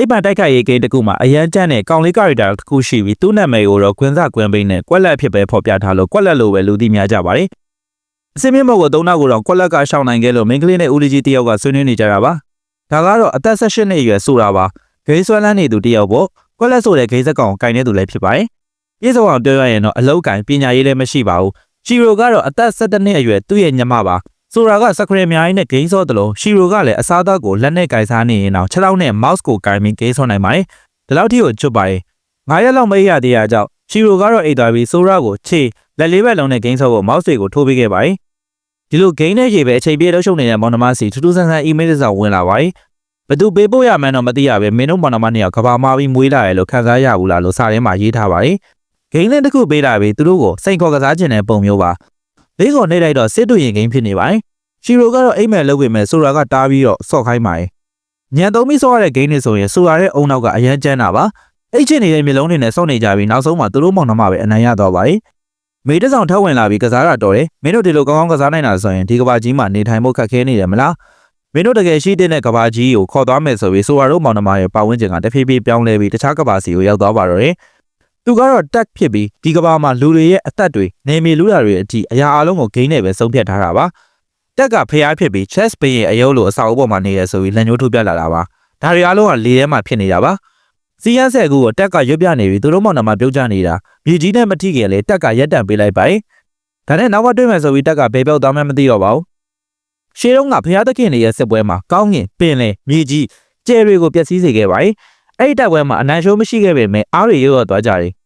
သိပ္ပံတိုက်ခိုက်ရေးဂိမ်းတစ်ခုမှာအရန်ကျန်းတဲ့ကောင်လေးကာရီတာတစ်ခုရှိပြီးသူ့နာမည်ကိုတော့ကွင်းစကွင်းပိန်းနဲ့ကွက်လက်အဖြစ်ပဲဖော်ပြထားလို့ကွက်လက်လိုပဲလူသိများကြပါတယ်။အစင်းမြင့်မောက်ကိုသုံးနောက်ကိုတော့ကွက်လက်ကရှောင်းနိုင်ခဲ့လို့မင်းကလေးနဲ့ဦးလေးကြီးတယောက်ကဆွေးနွေးနေကြတာပါ။ဒါကတော့အသက်16နှစ်အရွယ်ဆိုတာပါ။ဂိမ်းဆွဲလန်းနေသူတယောက်ပေါ့။ကွက်လက်ဆိုတဲ့ဂိမ်းစက်ကောင်ကိုကင်နေသူလည်းဖြစ်ပါတယ်။ပြေဆုံးအောင်ပြောရရင်တော့အလောက်ကင်ပညာရေးလည်းမရှိပါဘူး။ရှီရိုကတော့အသက်17နှစ်အရွယ်သူ့ရဲ့ညီမပါ။ ဆိုတာကစခရအများကြီးနဲ့ဂိမ်းဆော့တယ်လို့ရှီရိုကလည်းအစားအသောက်ကိုလက်နဲ့ကင်စားနေရင်တော့6လောက်နဲ့ mouse ကိုကင်ပြီးဂိမ်းဆော့နိုင်ပါတယ်။ဒီလောက်ထိကိုချွတ်ပါတယ်။9ရက်လောက်မရသေးရကြောင့်ရှီရိုကတော့အိတ်သွားပြီးဆိုရာကိုခြေလက်လေးဘက်လုံးနဲ့ဂိမ်းဆော့ကို mouse တွေကိုထိုးပေးခဲ့ပါတယ်။ဒီလိုဂိမ်းနဲ့ရေပဲအချိန်ပြည့်လှုပ်ရှုပ်နေတဲ့မောင်နှမစီထူးထူးဆန်းဆန်း email စာဝင်လာပါတယ်။ဘသူပေးပို့ရမှန်းတော့မသိရပဲမင်းတို့မောင်နှမနှစ်ယောက်ကဘာမှပြီးမွေးလာရလို့ခံစားရဘူးလားလို့စာထဲမှာရေးထားပါတယ်။ဂိမ်းနဲ့တစ်ခုပေးလာပြီးသူတို့ကိုစိန်ခေါ်ကစားခြင်းတဲ့ပုံမျိုးပါ။ ဘေးကောနေလိုက်တော့စစ်တူရင်ဂိမ်းဖြစ်နေပါတယ်။ရှီရိုကတော့အိမ်မက်လုပ်ပေမဲ့ဆိုရာကတားပြီးတော့ဆော့ခိုင်းပါတယ်။ညံသုံးပြီးဆော့ရတဲ့ဂိမ်းတွေဆိုရင်ဆိုရာရဲ့အုံနောက်ကအရန်ကျန်းတာပါ။အိတ်ချစ်နေတဲ့မျိုးလုံးတွေနဲ့စောင့်နေကြပြီးနောက်ဆုံးမှာသူတို့မောင်နှမပဲအနိုင်ရတော့ပါတယ်။မေတ္တဆောင်ထပ်ဝင်လာပြီးကစားတာတော်တယ်။မင်းတို့ဒီလိုကောင်းကောင်းကစားနိုင်တာဆိုရင်ဒီကဘာကြီးမှာနေထိုင်ဖို့ခက်ခဲနေတယ်မလား။မင်းတို့တကယ်ရှိတဲ့ကဘာကြီးကိုခေါ်သွားမယ်ဆိုပြီးဆိုရာတို့မောင်နှမရဲ့ပတ်ဝန်းကျင်ကတဖြည်းဖြည်းပြောင်းလဲပြီးတခြားကဘာစီကိုရောက်သွားပါတော့တယ်။ သူကတော့တက်ဖြစ်ပြီးဒီကဘာမှာလူတွေရဲ့အသက်တွေနေမီလူတာတွေအထိအရာအလုံးကိုဂိမ်းနဲ့ပဲဆုံးဖြတ်ထားတာပါ။တက်ကဖျားဖြစ်ပြီး chess ပင်ရဲ့အယုတ်လိုအစာအုပ်ပေါ်မှာနေရဆိုပြီးလက်ညှိုးထုတ်ပြလာတာပါ။ဒါတွေအားလုံးကလေထဲမှာဖြစ်နေတာပါ။စီးရန်ဆက်ကူကိုတက်ကရွတ်ပြနေပြီးသူတို့မောင်နှမပြုတ်ကျနေတာမြေကြီးနဲ့မထိခင်လေတက်ကရက်တံပေးလိုက်ပါ යි ။ဒါနဲ့နောက်မှတွေ့မယ်ဆိုပြီးတက်ကဘယ်ပြောက်သွားမှမသိတော့ပါဘူး။ရှေးတုန်းကဖျားသခင်တွေရဲ့စစ်ပွဲမှာကောင်းငင်ပင်လေမြေကြီးကျဲတွေကိုပျက်စီးစေခဲ့ပါ යි ။အဲ့ဒီတိုက်ပွဲမှာအနိုင်ရှုံးမရှိခဲ့ပေမဲ့အားတွေရွတ်သွားကြတယ်။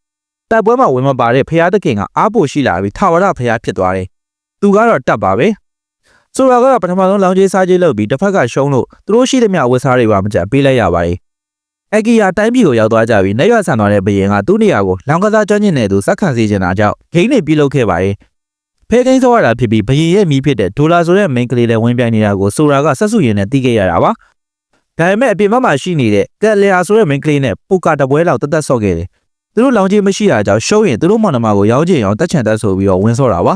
တိုက်ပွဲမှာဝင်မပါတဲ့ဖျားသခင်ကအားပိုရှိလာပြီးထာဝရဖျားဖြစ်သွားတယ်။သူကတော့တက်ပါပဲ။ဆိုတော့ကပထမဆုံးလောင်ကြီးစားကြီးလုပ်ပြီးတစ်ဖက်ကရှုံးလို့သူတို့ရှိသမျှဝက်စားတွေပါမကြက်ပေးလိုက်ရပါတယ်။အကီယာတိုင်းပြည်ကိုရောက်သွားကြပြီးနေရွဆန်သွားတဲ့ဘရင်ကသူ့နေရာကိုလောင်ကစားကျွမ်းကျင်တဲ့သူစက်ခံစီချင်တာကြောင့်ဂိမ်းတွေပြုလုပ်ခဲ့ပါတယ်။ဖဲကိန်းစောရတာဖြစ်ပြီးဘရင်ရဲ့မိဖြစ်တဲ့ဒေါ်လာဆိုတဲ့ main ကလေးလည်းဝင်ပြိုင်နေတာကိုဆိုတာကဆက်စုရင်နဲ့တီးခဲ့ရတာပါ။ဒါပေမဲ့အပြင်ဘက်မှာရှိနေတဲ့ကက်လီယာဆိုတဲ့ main ကလေးနဲ့ပိုကာတပွဲလောက်တသက်ဆော့ခဲ့တယ်။ သူတို့လောင်ကြီးမရှိတာကြောင့်ရှုံးရင်သူတို့မောင်နှမကိုရောင်းချင်အောင်တက်ချန်တက်ဆိုပြီးတော့ဝင်ဆော့တာပါ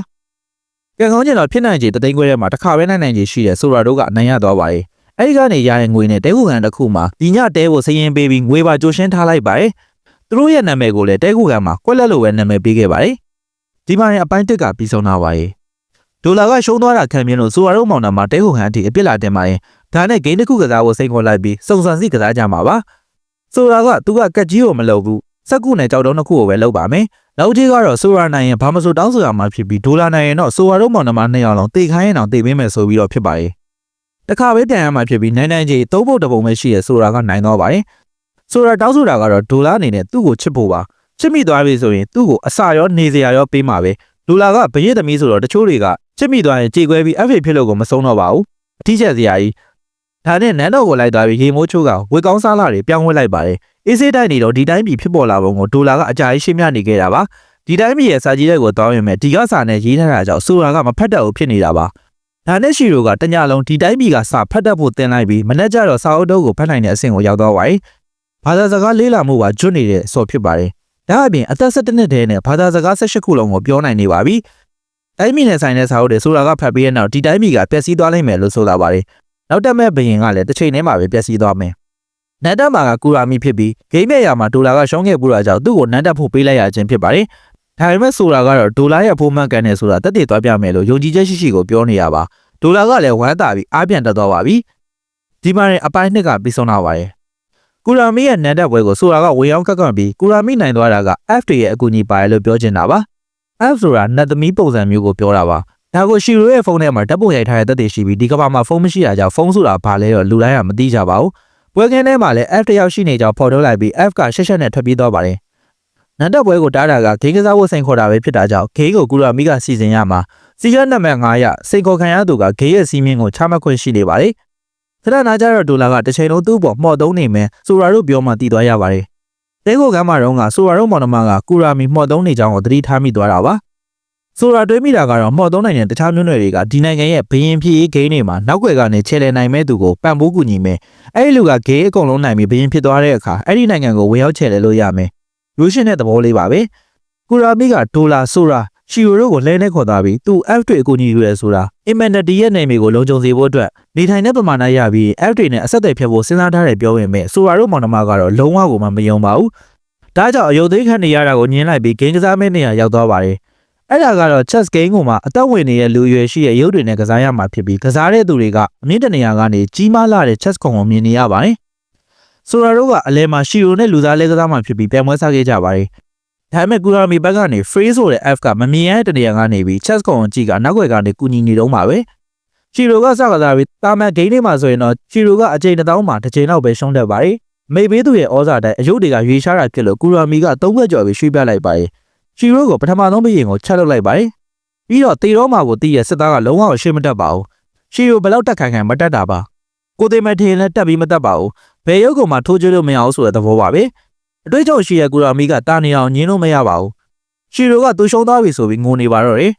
။ကံကောင်းကျင်တော့ဖြစ်နိုင်ခြေတသိန်းခွဲထဲမှာတစ်ခါပဲနိုင်နိုင်ခြေရှိတဲ့ဆိုရာတို့ကအနိုင်ရသွားပါတယ်။အဲဒီကနေရတဲ့ငွေနဲ့တဲခုကန်တစ်ခုမှာဒီညတဲကိုစရင်ပေးပြီးငွေပါကြိုရှင်းထားလိုက်ပါတယ်။သူတို့ရဲ့နာမည်ကိုလည်းတဲခုကန်မှာကွက်လက်လိုပဲနာမည်ပေးခဲ့ပါတယ်။ဒီမှာရင်အပိုင်းတစ်ကပြီးဆုံးသွားပါရဲ့။ဒေါ်လာကရှုံးသွားတာခံမြင်လို့ဆိုရာတို့မောင်နှမတဲခုကန်အထိအပြစ်လာတင်ပါတယ်။ဒါနဲ့ဂိမ်းတစ်ခုကစားဖို့စိတ်ခေါ်လိုက်ပြီးစုံစမ်းစီကစားကြမှာပါ။ဆိုရာကသူကကက်ကြီးကိုမလုပ်ဘူး။ စက်ကူနဲ့ကြောက်တုံးတစ်ခုကိုပဲလုပ်ပါမယ်။နောက်ကြီးကတော့ဆိုရာနိုင်ရင်ဘာမဆိုတောင်းဆိုရမှာဖြစ်ပြီးဒေါ်လာနိုင်ရင်တော့ဆိုရာတို့မောင်နှမနှစ်ယောက်လုံးတေခိုင်းရင်တော့တေပေးမယ်ဆိုပြီးတော့ဖြစ်ပါရဲ့။တခါပဲပြန်ရမှာဖြစ်ပြီးနိုင်နိုင်ကြီးသုံးဖို့တပုံပဲရှိရဆိုရာကနိုင်တော့ပါတယ်။ဆိုရာတောင်းဆိုတာကတော့ဒေါ်လာအနေနဲ့သူ့ကိုချစ်ဖို့ပါ။ချစ်မိသွားပြီဆိုရင်သူ့ကိုအစာရောနေစရာရောပေးမှာပဲ။ဒေါ်လာကဘရစ်သမီးဆိုတော့တချို့တွေကချစ်မိသွားရင်ကြေကွဲပြီး FA ဖြစ်လို့ကိုမဆုံးတော့ပါဘူး။အထီးချက်စရာကြီး ဒါနဲ့နန်းတော်ကိုလိုက်သွားပြီးရေမိုးချိုးကဝေကောင်းစားလာတွေပြောင်းဝဲလိုက်ပါတယ်အေးစေးတိုင်းနေတော့ဒီတိုင်းပြည်ဖြစ်ပေါ်လာပုံကိုဒေါ်လာကအကြာကြီးရှင်းပြနေခဲ့တာပါဒီတိုင်းပြည်ရဲ့စာကြီးတဲ့ကိုတောင်းရင်မဲ့ဒီကစာနဲ့ရေးထားတာကြောင့်ဆိုတာကမဖတ်တတ်ဘူးဖြစ်နေတာပါဒါနဲ့ရှီရိုကတညလုံးဒီတိုင်းပြည်ကစာဖတ်တတ်ဖို့တင်လိုက်ပြီးမနေ့ကျတော့စာအုပ်တုပ်ကိုဖတ်နိုင်တဲ့အဆင့်ကိုရောက်သွားပါ යි ဘာသာစကားလေးလာမှုပါကျွတ်နေတဲ့ဆော်ဖြစ်ပါတယ်ဒါအပြင်အသက်17နှစ်တည်းနဲ့ဘာသာစကား18ခုလုံးကိုပြောနိုင်နေပါပြီတိုင်းပြည်နဲ့ဆိုင်တဲ့စာအုပ်တွေဆိုတာကဖတ်ပြီးတဲ့နောက်ဒီတိုင်းပြည်ကပျက်စီးသွားလိမ့်မယ်လို့ဆိုလာပါတယ် နောက်တက်မဲ့ဘရင်ကလည်းတစ်ချိန်တည်းမှာပဲပျက်စီးသွားမယ်နန်တက်မာကကူရာမီဖြစ်ပြီးဂိမ်းမဲ့ရာမှာဒေါ်လာကရှုံးခဲ့ပူတာကြောင့်သူ့ကိုနန်တက်ဖို့ပေးလိုက်ရခြင်းဖြစ်ပါတယ်ဒါပေမဲ့ဆိုတာကတော့ဒေါ်လာရဲ့အဖို့မှန်ကန်တယ်ဆိုတာတက်တည်သွားပြမယ်လို့ယုံကြည်ချက်ရှိရှိကိုပြောနေရပါဒေါ်လာကလည်းဝမ်းသာပြီးအားပြန်တက်သွားပါပြီဒီမှာရင်အပိုင်းနှစ်ကပြီးဆုံးတော့ပါတယ်ကူရာမီရဲ့နန်တက်ပွဲကိုဆိုတာကဝေရောက်ကက်ကန့်ပြီးကူရာမီနိုင်သွားတာက F ရဲ့အကူအညီပါတယ်လို့ပြောချင်တာပါ F ဆိုတာနတ်သမီးပုံစံမျိုးကိုပြောတာပါ ဒါကိုရှီရိုရဲ့ဖုန်းထဲမှာဓာတ်ပုံရိုက်ထားတဲ့သက်သေရှိပြီးဒီကမ္ဘာမှာဖုန်းမရှိတာကြောင့်ဖုန်းဆိုတာဘာလဲတော့လူတိုင်းကမသိကြပါဘူးပွဲကင်းထဲမှာလည်း F တယောက်ရှိနေကြောင်းဖော်ထုတ်လိုက်ပြီး F ကရှက်ရှက်နဲ့ထွက်ပြေးသွားပါတယ်နန်တက်ပွဲကိုတားတာကဂိမ်းကစားဖို့စိန်ခေါ်တာပဲဖြစ်တာကြောင့်ဂိမ်းကိုကူရာမီကစီစဉ်ရမှာစီရနံပါတ်9ရစိန်ခေါ်ခံရသူကဂိမ်းရဲ့စီးမင်းကိုချမှတ်ခွင့်ရှိနေပါတယ်သရနာကြတော့ဒေါ်လာကတစ်ချိန်လုံးသူ့ပေါ်မှော်သုံးနေမယ်ဆိုရာတို့ပြောမှတည်သွားရပါတယ်တဲကိုကမ်းမှာတော့ကဆိုရာတို့မော်နမကကူရာမီမှော်သုံးနေကြောင်းကိုသတိထားမိသွားတာပါ ဆိုတာတွေးမိတာကတော့မှော်သုံးနိုင်တဲ့တခြားမျိုးနွယ်တွေကဒီနိုင်ငံရဲ့ဘရင်ဖြစ်ရေးဂိမ်းတွေမှာနောက်ွယ်ကနေချဲလဲနိုင်မဲ့သူကိုပံ့ပိုးကူညီမယ်အဲ့ဒီလူကဂိမ်းအကုန်လုံးနိုင်ပြီးဘရင်ဖြစ်သွားတဲ့အခါအဲ့ဒီနိုင်ငံကိုဝင်ရောက်ချဲလဲလို့ရမယ်လူရှင်တဲ့သဘောလေးပါပဲကူရာမီကဒေါ်လာဆိုတာရှီယိုတို့ကိုလဲနေခေါ်သွားပြီးသူ F တွေအကူအညီယူရဲဆိုတာ Immunity ရဲ့နေမီကိုလုံခြုံစေဖို့အတွက်နေထိုင်တဲ့ပမာဏရပြီး F တွေနဲ့အဆက်အသွယ်ဖြစ်ဖို့စဉ်းစားထားတယ်ပြောပေမဲ့ဆိုရာတို့မောင်နှမကတော့လုံးဝကိုမှမယုံပါဘူးဒါကြောင့်အယုတ်သိမ်းခံနေရတာကိုညှင်းလိုက်ပြီးဂိမ်းကစားမဲ့နေရာရောက်သွားပါတယ် အဲ့ဒါကတော့ chess game ကိုမှအသက်ဝင်နေတဲ့လူရွယ်ရှိတဲ့ရုပ်တွေနဲ့ကစားရမှာဖြစ်ပြီးကစားတဲ့သူတွေကအမြင့်တနေရာကနေကြီးမားလာတဲ့ chess ခုံကိုမြင်နေရပါတယ်ဆိုရာတို့ကအလဲမှာရှီယိုနဲ့လူသားလဲကစားမှဖြစ်ပြီးပြန်ပွဲစားခဲ့ကြပါတယ်ဒါပေမဲ့ကူရာမီဘက်ကနေ free ဆိုတဲ့ F ကမမြင်ရတဲ့တနေရာကနေပြီး chess ခုံကိုကြည့်ကနောက်ွယ်ကနေကူညီနေတော့မှာပဲရှီရိုကစကားသားပြီးတာမန်ဂိမ်းတွေမှာဆိုရင်တော့ရှီရိုကအချိန်တစ်တောင်းမှာတစ်ချိန်လောက်ပဲရှုံးတတ်ပါတယ်မိဘေးသူရဲ့ဩဇာတိုင်းအယုတ်တွေကရွေရှားတာဖြစ်လို့ကူရာမီကသုံးဘက်ကျော်ပြီးရွှေ့ပြလိုက်ပါတယ် ရှီရိုကိုပထမဆုံးဘရင်ကိုချက်လုပ်လိုက်ပါတယ်ပြီးတော့တေရောမာကိုတီးရစစ်သားကလုံးဝရှေ့မတက်ပါဘူးရှီရိုဘယ်လောက်တက်ခိုင်ခိုင်မတက်တာပါကိုသေးမထင်လည်းတက်ပြီးမတက်ပါဘူးဘယ်ရုပ်ကမှထိုးကြလို့မရအောင်ဆိုတဲ့သဘောပါပဲအတွေ့အကြုံရှိတဲ့ကူရာမီကတာနေအောင်ညင်းလို့မရပါဘူးရှီရိုကသူရှုံးသွားပြီဆိုပြီးငိုနေပါတော့တယ်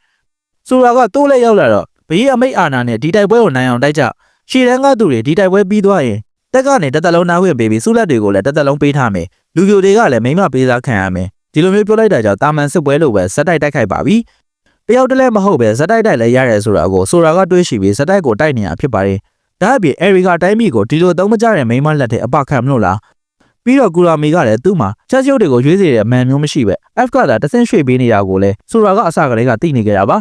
ဆိုရာကတိုးလက်ရောက်လာတော့ဘေးအမိတ်အာနာနဲ့ဒီတိုက်ပွဲကိုနိုင်အောင်တိုက်ကြရှီရန်ကသူတွေဒီတိုက်ပွဲပြီးသွားရင်တက်ကနေတက်တက်လုံးနားဝင်ပေးပြီးစုလက်တွေကိုလည်းတက်တက်လုံးပေးထားမယ်လူပြိုတွေကလည်းမိမပေးစားခံရမယ် ဒီလိုမျိုးပြောလိုက်တာကြောင့်တာမန်စစ်ပွဲလိုပဲဇက်တိုက်တိုက်ခိုက်ပါပြီတယောက်တည်းလည်းမဟုတ်ပဲဇက်တိုက်တိုက်လည်းရတယ်ဆိုတာကိုဆိုရာကတွေးရှိပြီးဇက်တိုက်ကိုတိုက်နေရဖြစ်ပါတယ်ဒါအပြင်အရီကတိုင်းမီကိုဒီလိုသုံးမကြတဲ့မိမလက်တဲ့အပခံမလို့လားပြီးတော့ကူရာမီကလည်းသူ့မှာချက်ရုပ်တွေကိုရွေးစေတဲ့အမှန်မျိုးမရှိပဲ F ကသာတဆင့်ရွှေ့ပေးနေတာကိုလည်းဆိုရာကအစကတည်းကသိနေကြတာပါ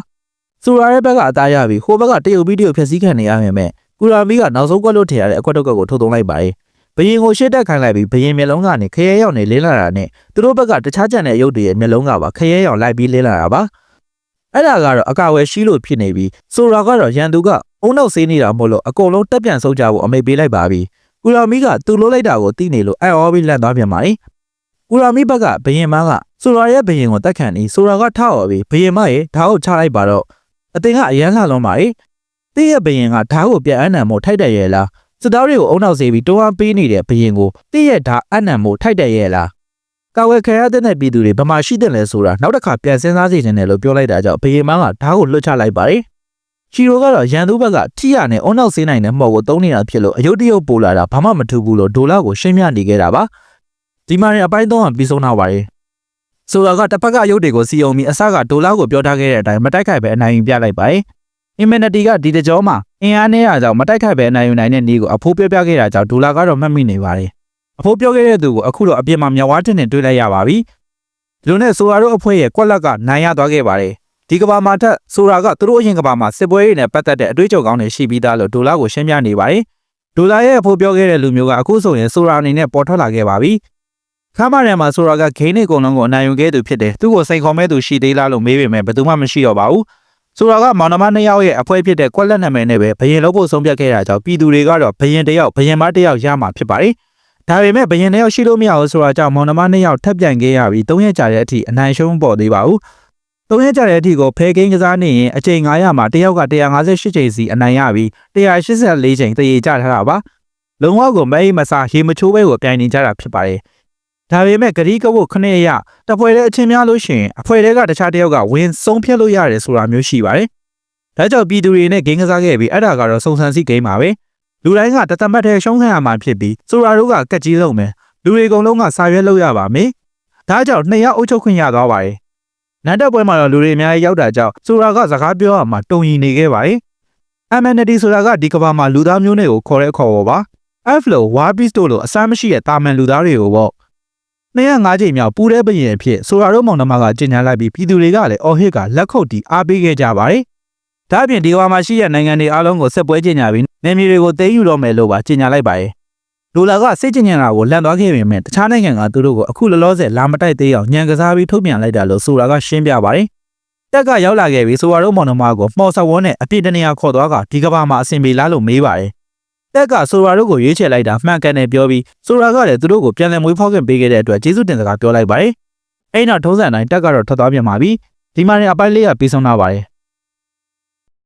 ဆိုရာရဲ့ဘက်ကအသားရပြီးဟိုဘက်ကတရုတ်ဗီဒီယိုဖြည့်ဆည်းခံနေရမယ်မဲ့ကူရာမီကနောက်ဆုံးကွက်လို့ထည့်ရတဲ့အကွက်တော့ကွက်ကိုထုတ်သုံးလိုက်ပါတယ် ဘရင်ကိုရှေ့တက်ခိုင်းလိုက်ပြီးဘရင်မျက်လုံးကနေခရဲရောက်နေလင်းလာတာနဲ့သူတို့ဘက်ကတခြားကြံတဲ့ရုပ်တွေရဲ့မျက်လုံးကပါခရဲရောက်လိုက်ပြီးလင်းလာတာပါအဲ့ဒါကတော့အကာဝယ်ရှိလို့ဖြစ်နေပြီးဆိုရာကတော့ရန်သူကအုံနောက်ဆေးနေတာမို့လို့အကုန်လုံးတက်ပြန်ဆုတ်ကြဖို့အမိတ်ပေးလိုက်ပါပြီကူရာမီကသူ့လိုလိုက်တာကိုသိနေလို့အံ့ဩပြီးလန့်သွားပြန်ပါတယ်ကူရာမီဘက်ကဘရင်မကဆိုရာရဲ့ဘရင်ကိုတက်ခံပြီးဆိုရာကထောက်ော်ပြီးဘရင်မရဲ့ဓာတ်ကိုချလိုက်ပါတော့အတင်ကအရန်လှလုံးပါလေတည့်ရဲ့ဘရင်ကဓာတ်ကိုပြန်အနံမို့ထိုက်တယ်ရဲ့လား စစ်သားတွေကိုအုံနောက်စေးပြီးတွန်းအားပေးနေတဲ့ဘရင်ကိုတည့်ရဲ့ဓာတ်အနံမို့ထိုက်တယ်ရဲ့လားကာဝယ်ခံရတဲ့ပြည်သူတွေဘယ်မှာရှိတယ်လဲဆိုတာနောက်တစ်ခါပြန်စဉ်းစားစီခြင်းတယ်လို့ပြောလိုက်တာကြောင့်ဘရင်မကဓာတ်ကိုလွတ်ချလိုက်ပါတယ်ချီရိုကတော့ရန်သူဘက်ကထိရနဲ့အုံနောက်စေးနိုင်တဲ့မှော်ကိုတုံးနေတာဖြစ်လို့အယုတ်တရုတ်ပိုလာတာဘာမှမထူဘူးလို့ဒေါ်လာကိုရှင်းပြနေခဲ့တာပါဒီမှာရင်အပိုင်းသုံးကပြီးဆုံးတော့ပါတယ်ဆိုတော့ကတစ်ဖက်ကရုပ်တွေကိုစီယုံပြီးအစကဒေါ်လာကိုပြောထားခဲ့တဲ့အတိုင်းမတိုက်ခိုက်ပဲအနိုင်ယူပြလိုက်ပါတယ်။ Immunity ကဒီတကြောမှာ အင်အားနည်းရကြောင့်မတိုက်ခိုက်ပဲအနိုင်ယူနိုင်တဲ့နည်းကိုအဖိုးပြောပြခဲ့တာကြောင့်ဒေါ်လာကတော့မှတ်မိနေပါတယ်။အဖိုးပြောခဲ့တဲ့သူကိုအခုတော့အပြင်မှာမြောက်ဝါးတင်နဲ့တွေ့လိုက်ရပါပြီ။ဒီလိုနဲ့ဆိုရာတို့အဖွဲ့ရဲ့ကွက်လက်ကနိုင်ရသွားခဲ့ပါတယ်။ဒီကဘာမှာထက်ဆိုရာကသူတို့အရင်ကဘာမှာစစ်ပွဲတွေနဲ့ပတ်သက်တဲ့အတွေ့အကြုံကောင်းတွေရှိပြီးသားလို့ဒေါ်လာကိုရှင်းပြနေပါတယ်။ဒေါ်လာရဲ့အဖိုးပြောခဲ့တဲ့လူမျိုးကအခုဆိုရင်ဆိုရာအနေနဲ့ပေါ်ထွက်လာခဲ့ပါပြီ။ခမ်းမရံမှာဆိုရာကဂိမ်းတွေအကုန်လုံးကိုအနိုင်ယူခဲ့သူဖြစ်တယ်။သူ့ကိုစိန်ခေါ်မဲ့သူရှိသေးလားလို့မေးပေမဲ့ဘယ်သူမှမရှိတော့ပါဘူး။ ဆိုရာကမောင်နှမနှစ်ယောက်ရဲ့အဖွဲဖြစ်တဲ့ကွက်လက်နာမည်နဲ့ပဲဘယင်လို့ဖို့ဆုံးဖြတ်ခဲ့တာကြောင့်ပြည်သူတွေကတော့ဘယင်တစ်ယောက်ဘယင်မတစ်ယောက်ရမှာဖြစ်ပါတယ်။ဒါပေမဲ့ဘယင်တစ်ယောက်ရှိလို့မရဘူးဆိုတာကြောင့်မောင်နှမနှစ်ယောက်ထပ်ပြန်ခဲ့ရပြီး၃ရက်ကြာတဲ့အထိအနိုင်ရှုံးပေါ်သေးပါဘူး။၃ရက်ကြာတဲ့အထိကိုဖဲကင်းကစားနေရင်အချိန်900မှာတယောက်က158ချိန်စီအနိုင်ရပြီး184ချိန်တရေကျထားတာပါ။လုံဝကိုမဲအိမစားရေမချိုးဘဲကိုပြိုင်နေကြတာဖြစ်ပါတယ်။ ဒါပေမဲ့ဂရီကဝုတ်ခနဲ့ရတပွဲတဲ့အချင်းများလို့ရှိရင်အဖွဲတွေကတခြားတယောက်ကဝင်ဆုံးဖြတ်လို့ရတယ်ဆိုတာမျိုးရှိပါတယ်။ဒါကြောင့်ပြည်သူတွေနဲ့ဂိမ်းကစားခဲ့ပြီးအဲ့ဒါကတော့စုံစမ်းစီဂိမ်းပါပဲ။လူတိုင်းကတသမတ်တဲ့ရှုံးခံရမှာဖြစ်ပြီးဆိုရာတို့ကကက်ကြီးလုံးမယ်။လူတွေအကုန်လုံးကစာရွက်လုပ်ရပါမယ်။ဒါကြောင့်နှစ်ယောက်အုပ်ချုပ်ခွင့်ရသွားပါတယ်။နန်းတက်ပွဲမှာတော့လူတွေအများကြီးရောက်တာကြောင့်ဆိုရာကစကားပြောရမှာတုံရီနေခဲ့ပါတယ်။ amenity ဆိုတာကဒီကဘာမှာလူသားမျိုးနွယ်ကိုခေါ်တဲ့ခေါ်ပေါ်ပါ။ F လို့ war beast တို့လိုအစမ်းမရှိတဲ့တာမန်လူသားတွေကိုပေါ့ 205ချိန်မြောက်ပူတဲ့ဘရင်အဖြစ်ဆိုရာတို့မောင်နှမကကျင်ညာလိုက်ပြီးပြည်သူတွေကလည်းအော်ဟစ်ကလက်ခုပ်တီးအားပေးခဲ့ကြပါတယ်။ဒါ့အပြင်ဒီကဘာမှာရှိတဲ့နိုင်ငံတွေအားလုံးကိုဆက်ပွဲကျင်ညာပြီးနေမြေတွေကိုသိမ်းယူတော့မယ်လို့ပါကျင်ညာလိုက်ပါတယ်။ဒိုလာကစိတ်ကျင်ညာတာကိုလန့်သွားခဲ့ပေမဲ့တခြားနိုင်ငံကသူတို့ကိုအခုလောလောဆယ်လာမတိုက်သေးအောင်ညံကစားပြီးထုတ်ပြန်လိုက်တာလို့ဆိုတာကရှင်းပြပါတယ်။တက်ကရောက်လာခဲ့ပြီးဆိုရာတို့မောင်နှမကိုမှော်ဆော်ဝန်းနဲ့အပြစ်တနေရာခေါ်သွားကဒီကဘာမှာအဆင်ပြေလားလို့မေးပါတယ်။ တက်ကဆိုရာတို့ကိုရွေးချယ်လိုက်တာမှန်ကန်တယ်ပြောပြီးဆိုရာကလည်းသူတို့ကိုပြန်လည်မွေးဖောက်ခွင့်ပေးခဲ့တဲ့အတွက်ကျေးဇူးတင်စကားပြောလိုက်ပါတယ်။အဲ့နောက်ထုံးစံတိုင်းတက်ကတော့ထွက်သွားပြန်ပါပြီ။ဒီမှာနေအပိုင်းလေးကပြီးဆုံးလာပါတယ်